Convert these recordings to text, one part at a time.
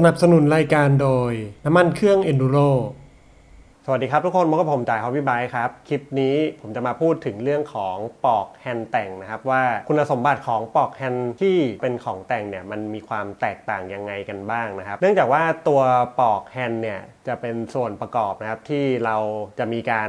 สนับสนุนรายการโดย น้ำมันเครื่อง Enduro สวัสดีครับทุกคนพบกับผมจ่ายฮอปปี้ไบค์ครับ คลิปนี้ผมจะมาพูดถึงเรื่องของปอกแฮนด์แต่งนะครับ ว่าคุณสมบัติของปอกแฮนด์ที่เป็นของแต่งเนี่ยมันมีความแตกต่างยังไงกันบ้างนะครับ เนื่องจากว่าตัวปอกแฮนด์เนี่ยจะเป็นส่วนประกอบนะครับที่เราจะมีการ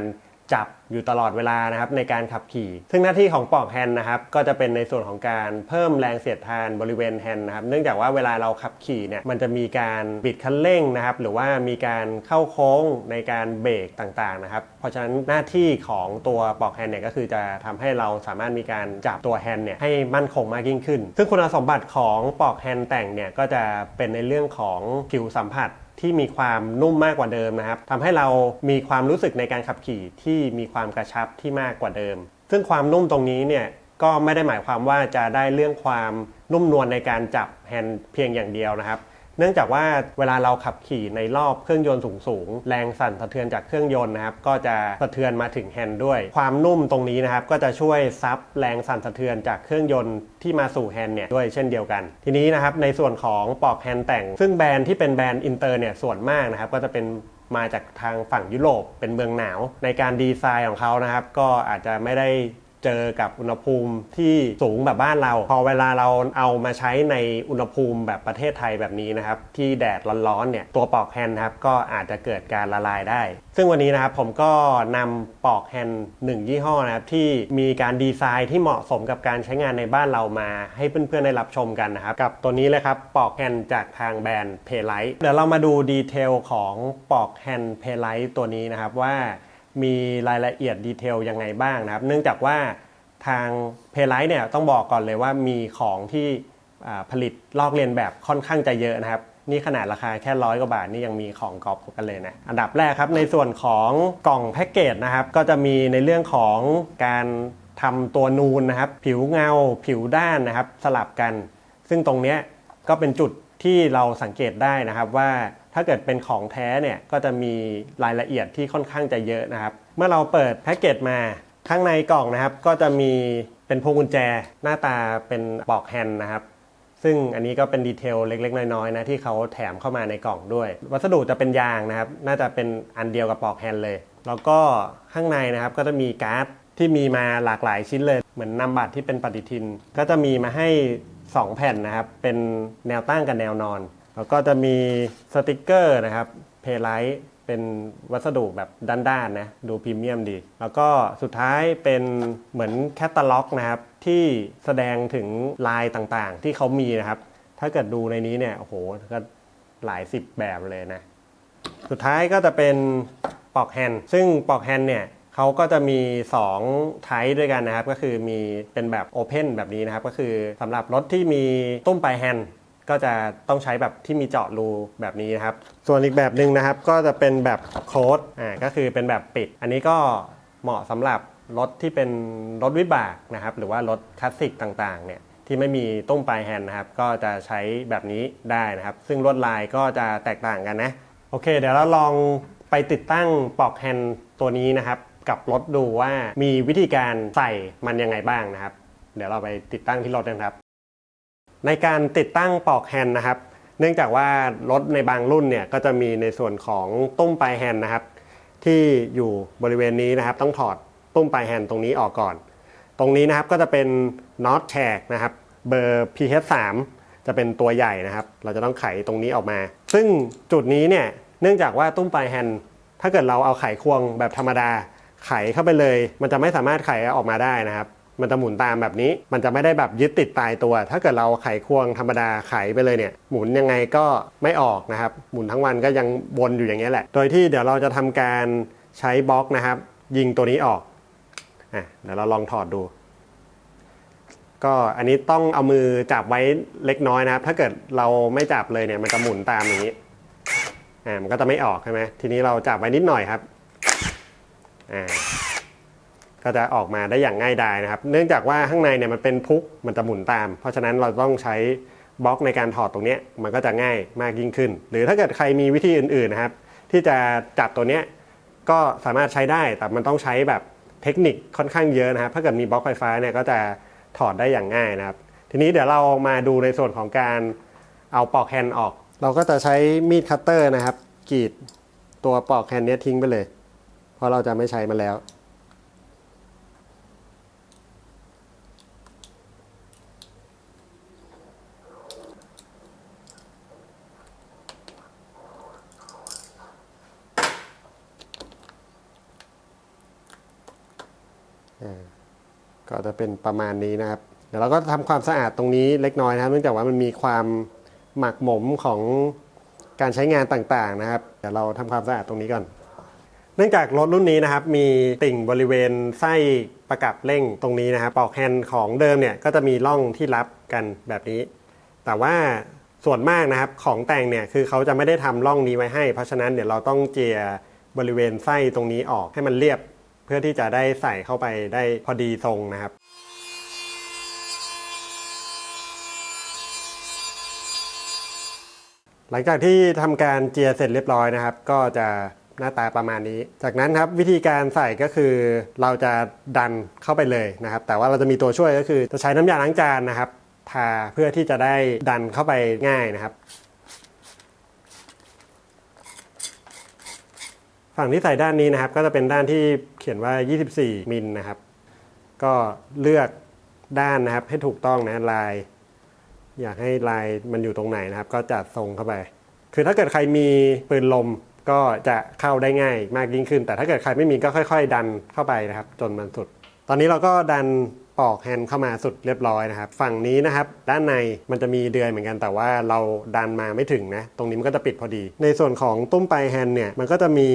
จับอยู่ตลอดเวลานะครับในการขับขี่ ซึ่งหน้าที่ของปอกแฮนด์นะครับก็จะเป็นในส่วนของการเพิ่มแรงเสียดทานบริเวณแฮนด์นะครับเนื่องจากว่าเวลาเราขับขี่เนี่ยมันจะมีการบิดคันเร่งนะครับหรือว่ามีการเข้าโค้งในการเบรกต่างๆนะครับเพราะฉะนั้นหน้าที่ของตัวปอกแฮนด์เนี่ยก็คือจะทำให้เราสามารถมีการจับตัวแฮนด์เนี่ยให้มั่นคงมากยิ่งขึ้น ซึ่งคุณสมบัติของปอกแฮนด์แต่งเนี่ยก็จะเป็นในเรื่องของผิวสัมผัส ที่มีความนุ่มมากกว่าเดิมนะครับทำให้เรามีความรู้สึกในการขับขี่ที่มีความกระชับที่มากกว่าเดิม ซึ่งความนุ่มตรงนี้เนี่ยก็ไม่ได้หมายความว่าจะได้เรื่องความนุ่มนวลในการจับแฮนด์เพียงอย่างเดียวนะครับ เนื่องจากว่าเวลาเราขับขี่ในรอบเครื่องยนต์สูงๆ แรงสั่นสะเทือนจากเครื่องยนต์นะครับ ก็จะสะเทือนมาถึงแฮนด์ด้วย ความนุ่มตรงนี้นะครับ ก็จะช่วยซับแรงสั่นสะเทือนจากเครื่องยนต์ที่มาสู่แฮนด์เนี่ยด้วยเช่นเดียวกัน ทีนี้นะครับในส่วนของปลอกแฮนด์แต่ง ซึ่งแบรนด์ที่เป็นแบรนด์อินเตอร์เนี่ยส่วนมากนะครับ ก็จะเป็นมาจากทางฝั่งยุโรปเป็นเมืองหนาว ในการดีไซน์ของเขานะครับ ก็อาจจะไม่ได้ เจอกับอุณหภูมิที่สูงแบบบ้านเรา พอเวลาเราเอามาใช้ในอุณหภูมิแบบประเทศไทยแบบนี้นะครับ ที่แดดร้อนๆเนี่ยตัวปอกแฮนด์ครับก็อาจจะเกิดการละลายได้ ซึ่งวันนี้นะครับผมก็นำปอกแฮนด์หนึ่งยี่ห้อนะครับที่มีการดีไซน์ที่เหมาะสมกับการใช้งานในบ้านเรามา ให้เพื่อนๆได้รับชมกันนะครับ กับตัวนี้เลยครับปอกแฮนด์จากทางแบรนด์เพลไลท์เดี๋ยวเรามาดูดีเทลของปอกแฮนด์เพลไลท์ตัวนี้นะครับว่า มีรายละเอียดดีเทลยังไงบ้างนะครับ เนื่องจากว่าทางเพลไลท์เนี่ยต้องบอกก่อนเลยว่ามีของที่ผลิตลอกเลียนแบบค่อนข้างจะเยอะนะครับ นี่ขนาดราคาแค่ร้อยกว่าบาทนี่ยังมีของกอบกันเลยนะอันดับแรกครับในส่วนของกล่องแพ็กเกจนะครับ ก็จะมีในเรื่องของการทำตัวนูนนะครับ ผิวเงา ผิวด้านนะครับ สลับกัน ซึ่งตรงเนี้ยก็เป็นจุดที่เราสังเกตได้นะครับว่า ถ้าเกิดเป็นของแท้เนี่ยก็จะมีรายละเอียดที่ค่อนข้างจะเยอะนะครับ เมื่อเราเปิดแพ็กเกจมาข้างในกล่องนะครับ ก็จะมีเป็นพวงกุญแจ หน้าตาเป็นปลอกแฮนด์นะครับ ซึ่งอันนี้ก็เป็นดีเทลเล็ก ๆ น้อยๆนะที่เขาแถมเข้ามาในกล่องด้วย วัสดุจะเป็นยางนะครับ น่าจะเป็นอันเดียวกับปลอกแฮนด์เลย แล้วก็ข้างในนะครับก็จะมีการ์ดที่มีมาหลากหลายชิ้นเลย เหมือนนำบัตรที่เป็นปฏิทิน ก็จะมีมาให้ 2 แผ่นนะครับ เป็นแนวตั้งกับแนวนอน แล้วก็จะมีสติกเกอร์นะครับเพลไลท์เป็นวัสดุแบบด้านๆนะดูพรีเมียมดี แล้วก็สุดท้ายเป็นเหมือนแคตตาล็อกนะครับที่แสดงถึงลายต่างๆ ที่เขามีนะครับ ถ้าเกิดดูในนี้เนี่ยโอ้โหก็หลายสิบแบบเลยนะ สุดท้ายก็จะเป็นปอกแฮนด์ซึ่งปอกแฮนด์เนี่ยเขาก็จะมี2ไทป์ด้วยกันนะครับ ก็คือมีเป็นแบบโอเพนแบบนี้นะครับ ก็คือสำหรับรถที่มีตุ้มปลายแฮนด์ ก็จะต้องใช้แบบที่มีเจาะรูแบบนี้นะครับ ส่วนอีกแบบหนึ่งนะครับ ก็จะเป็นแบบโค้ดอ่าก็คือเป็นแบบปิด อันนี้ก็เหมาะสำหรับรถที่เป็นรถวิบากนะครับ หรือว่ารถคลาสสิกต่างๆ เนี่ยที่ไม่มีตุ้มปลายแฮนด์นะครับ ก็จะใช้แบบนี้ได้นะครับ ซึ่งลวดลายก็จะแตกต่างกันนะ โอเค เดี๋ยวเราลองไปติดตั้งปลอกแฮนด์ตัวนี้นะครับ กับรถดูว่ามีวิธีการใส่มันยังไงบ้างนะครับ เดี๋ยวเราไปติดตั้งที่รถกันครับ ในการติดตั้งปลอกแฮนด์นะครับ เนื่องจากว่ารถในบางรุ่นเนี่ยก็จะมีในส่วนของตุ้มปลายแฮนด์นะครับ ที่อยู่บริเวณนี้นะครับ ต้องถอดตุ้มปลายแฮนด์ตรงนี้ออกก่อน ตรงนี้นะครับก็จะเป็นน็อตแฉกนะครับ เบอร์ PH3 จะเป็นตัวใหญ่นะครับ เราจะต้องไขตรงนี้ออกมา ซึ่งจุดนี้เนี่ยเนื่องจากว่าตุ้มปลายแฮนด์ถ้าเกิดเราเอาไขควงแบบธรรมดาไขเข้าไปเลย มันจะไม่สามารถไขออกมาได้นะครับ มันจะหมุนตามแบบนี้ มันจะไม่ได้แบบยึดติดตายตัว ถ้าเกิดเราไขควงธรรมดาไขไปเลยเนี่ย หมุนยังไงก็ไม่ออกนะครับ หมุนทั้งวันก็ยังวนอยู่อย่างนี้แหละ โดยที่เดี๋ยวเราจะทำการใช้บล็อกนะครับ ยิงตัวนี้ออกอะเดี๋ยวเราลองถอดดู ก็อันนี้ต้องเอามือจับไว้เล็กน้อยนะครับ ถ้าเกิดเราไม่จับเลยเนี่ย มันจะหมุนตามอย่างนี้อ่ามันก็จะไม่ออกใช่ไหมทีนี้เราจับไว้นิดหน่อยครับอ่า ก็จะออกมาได้อย่างง่ายดายนะครับ เนื่องจากว่าข้างในเนี่ยมันเป็นพุกมันจะหมุนตาม เพราะฉะนั้นเราต้องใช้บล็อกในการถอดตรงนี้มันก็จะง่ายมากยิ่งขึ้น หรือถ้าเกิดใครมีวิธีอื่นๆนะครับ ที่จะจับตัวเนี้ยก็สามารถใช้ได้แต่มันต้องใช้แบบเทคนิคค่อนข้างเยอะนะครับถ้าเกิดมีบล็อกไฟฟ้าเนี่ยก็จะถอดได้อย่างง่ายนะครับ ทีนี้เดี๋ยวเรามาดูในส่วนของการเอาปลอกแฮนด์ออก เราก็จะใช้มีดคัตเตอร์นะครับกรีดตัวปอกแฮนด์เนี้ยทิ้งไปเลย เพราะเราจะไม่ใช้มันแล้ว ก็จะเป็นประมาณนี้นะครับ เดี๋ยวเราก็ทำความสะอาดตรงนี้เล็กน้อยนะครับเนื่องจากว่ามันมีความหมักหมมของการใช้งานต่างๆนะครับ เดี๋ยวเราทำความสะอาดตรงนี้ก่อน เนื่องจากรถรุ่นนี้นะครับ มีติ่งบริเวณไส้ประกับเร่งตรงนี้นะครับปอกแฮนด์ของเดิมเนี่ยก็จะมีร่องที่รับกันแบบนี้ แต่ว่าส่วนมากนะครับของแต่งเนี่ยคือเขาจะไม่ได้ทำร่องนี้ไว้ให้ เพราะฉะนั้นเดี๋ยวเราต้องเจียบริเวณไส้ตรงนี้ออกให้มันเรียบ พื่อที่จะได้ใส่เข้าไปได้พอดีทรงนะครับหลังจากที่ทำการเจียเสร็จเรียบร้อยนะครับ ก็จะหน้าตาประมาณนี้ จากนั้นครับวิธีการใส่ก็คือเราจะดันเข้าไปเลยนะครับ แต่ว่าเราจะมีตัวช่วยก็คือจะใช้น้ำยาล้างจานนะครับทาเพื่อที่จะได้ดันเข้าไปง่ายนะครับ ฝั่งที่ใส่ด้านนี้นะครับก็จะเป็นด้านที่เขียนว่า 24มิลนะครับ ก็เลือกด้านนะครับให้ถูกต้องนะลาย อยากให้ลายมันอยู่ตรงไหนนะครับ ก็จัดทรงเข้าไป คือถ้าเกิดใครมีปืนลมก็จะเข้าได้ง่ายมากยิ่งขึ้น แต่ถ้าเกิดใครไม่มีก็ค่อย ๆ ดันเข้าไปนะครับ จนมันสุด ตอนนี้เราก็ดัน ปอกแฮนด์เข้ามาสุดเรียบร้อยนะครับ ฝั่งนี้นะครับด้านในมันจะมีเดือยเหมือนกันแต่ว่าเราดันมาไม่ถึงนะ ตรงนี้มันก็จะปิดพอดี ในส่วนของตุ้มปลายแฮนด์เนี่ยมันก็จะมี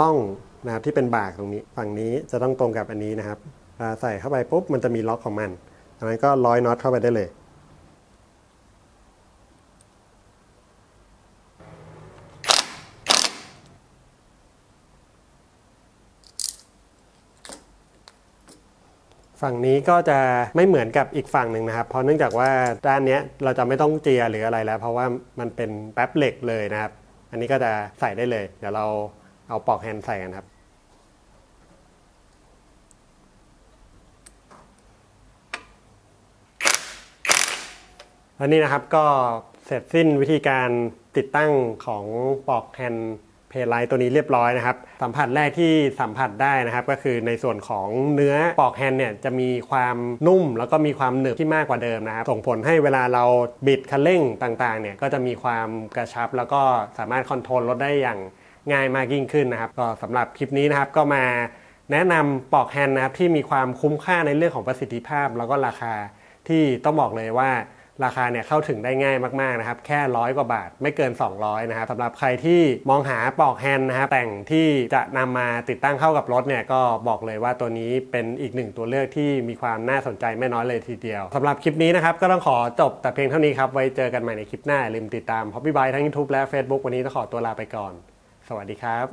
ร่องนะครับที่เป็นบากตรงนี้ ฝั่งนี้จะต้องตรงกับอันนี้นะครับใส่เข้าไปปุ๊บมันจะมีล็อกของมันอันนั้นก็ร้อยน็อตเข้าไปได้เลย ฝั่งนี้ก็จะไม่เหมือนกับอีกฝั่งหนึ่งนะครับ เพราะเนื่องจากว่าด้านนี้เราจะไม่ต้องเจียหรืออะไรแล้ว เพราะว่ามันเป็นแป๊บเหล็กเลยนะครับ อันนี้ก็จะใส่ได้เลย เดี๋ยวเราเอาปอกแฮนด์ใส่กันครับแล้วนี่นะครับก็เสร็จสิ้นวิธีการติดตั้งของปอกแฮนด์ เพลไลท์ตัวนี้เรียบร้อยนะครับ สัมผัสแรกที่สัมผัสได้นะครับก็คือในส่วนของเนื้อปอกแฮนด์เนี่ยจะมีความนุ่มแล้วก็มีความหนึบที่มากกว่าเดิมนะครับส่งผลให้เวลาเราบิดคันเร่งต่างๆเนี่ยก็จะมีความกระชับ แล้วก็สามารถคอนโทรลรถได้อย่างง่ายมากยิ่งขึ้นนะครับ ก็สำหรับคลิปนี้นะครับก็มาแนะนำปอกแฮนด์นะครับที่มีความคุ้มค่าในเรื่องของประสิทธิภาพ แล้วก็ราคาที่ต้องบอกเลยว่า ราคาเนี่ยเข้าถึงได้ง่ายมากๆนะครับแค่ร้อยกว่าบาทไม่เกิน 200นะครับสำหรับใครที่มองหาปลอกแฮนด์นะครับแต่งที่จะนำมาติดตั้งเข้ากับรถเนี่ยก็บอกเลยว่าตัวนี้เป็นอีกหนึ่งตัวเลือกที่มีความน่าสนใจไม่น้อยเลยทีเดียว สำหรับคลิปนี้นะครับก็ต้องขอจบแต่เพียงเท่านี้ครับไว้เจอกันใหม่ในคลิปหน้าลืมติดตามพ o อ p y b y ทั้ง YouTube และ Facebook วันนี้ต้องขอตัวลาไปก่อน สวัสดีครับ